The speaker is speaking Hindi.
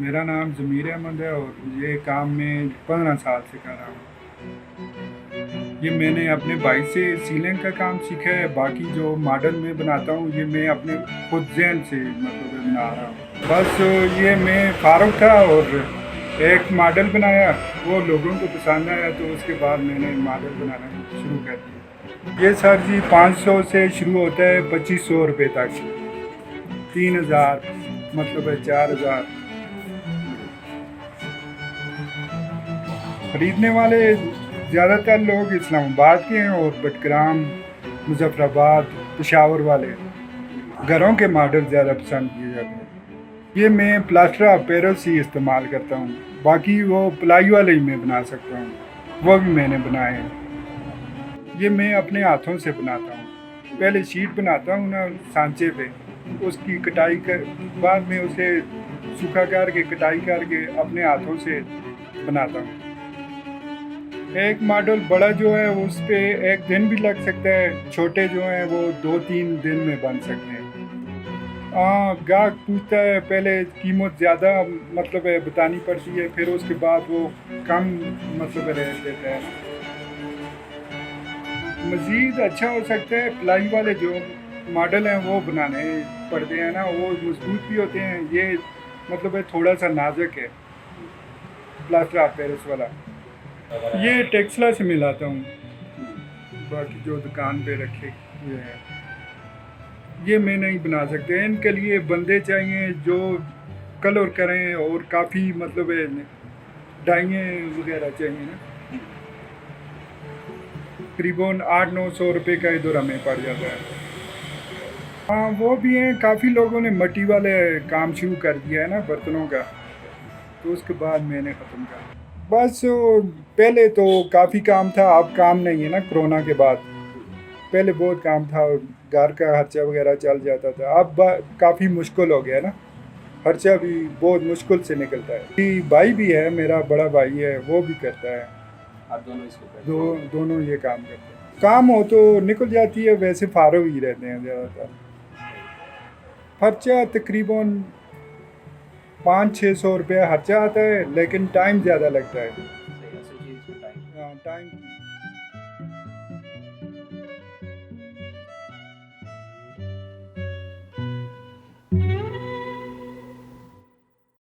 मेरा नाम ज़मीर अहमद है और ये काम मैं पंद्रह साल से कर रहा हूँ। ये मैंने अपने भाई से सीलिंग का काम सीखा है, बाकी जो मॉडल मैं बनाता हूँ, ये मैं अपने खुद जहन से मतलब बना रहा हूँ। बस ये मैं फारूक था और एक मॉडल बनाया, वो लोगों को पसंद आया तो उसके बाद मैंने मॉडल बनाना शुरू कर दिया। ये सर जी 500 से शुरू होता है, पच्चीस सौ रुपये तक तीन हज़ार मतलब है, चार हज़ार। खरीदने वाले ज़्यादातर लोग इस्लामाबाद के हैं और बटग्राम मुजफ्फराबाद, पेशावर वाले घरों के मॉडल ज़्यादा पसंद किए जाते हैं। ये मैं प्लास्टर ऑफ़ पेरिस ही इस्तेमाल करता हूँ। बाकी वो प्लाई वाले ही मैं बना सकता हूँ। वो भी मैंने बनाए हैं। ये मैं अपने हाथों से बनाता हूँ। पहले शीट बनाता हूँ ना, सांचे पे। उसकी कटाई कर बाद में उसे सूखा करके, कटाई करके अपने हाथों से बनाता हूँ। एक मॉडल बड़ा जो है, उस पर एक दिन भी लग सकता है। छोटे जो हैं, वो दो तीन दिन में बन सकते हैं। हाँ गाहक पूछता है, पहले कीमत ज़्यादा मतलब है, बतानी पड़ती है, फिर उसके बाद वो कम मतलब है रेट देता है। मज़ीद अच्छा हो सकता है, प्लाई वाले जो मॉडल हैं, वो बनाने पड़ते हैं ना, वो मज़बूत भी होते हैं। ये मतलब है, थोड़ा सा नाजुक है। प्लास्टर ऑफ़ पेरिस वाला। ये टेक्सला से मिलाता हूँ। बाकी जो दुकान पे रखे हुए हैं। ये मैं नहीं बना सकते। इनके लिए बंदे चाहिए जो कलर करें और काफ़ी मतलब डाइए वगैरह चाहिए ना। करीबन आठ नौ सौ रुपये का इधर हमें पड़ जाता है। हाँ वो भी हैं। काफ़ी लोगों ने मट्टी वाले काम शुरू कर दिया है ना, बर्तनों का। तो उसके बाद मैंने ख़त्म कर बस पहले तो काफ़ी काम था अब काम नहीं है ना कोरोना के बाद। पहले बहुत काम था घर का खर्चा वगैरह चल जाता था अब काफ़ी मुश्किल हो गया ना। खर्चा भी बहुत मुश्किल से निकलता है। कि भाई भी है मेरा बड़ा भाई है वो भी करता है। आप दोनों इसको दो दोनों ये काम करते हैं। काम हो तो निकल जाती है वैसे फारग ही रहते हैं ज़्यादातर। खर्चा तकरीबन पाँच छः सौ रुपया खर्चा आता है लेकिन टाइम ज़्यादा लगता है। टाइम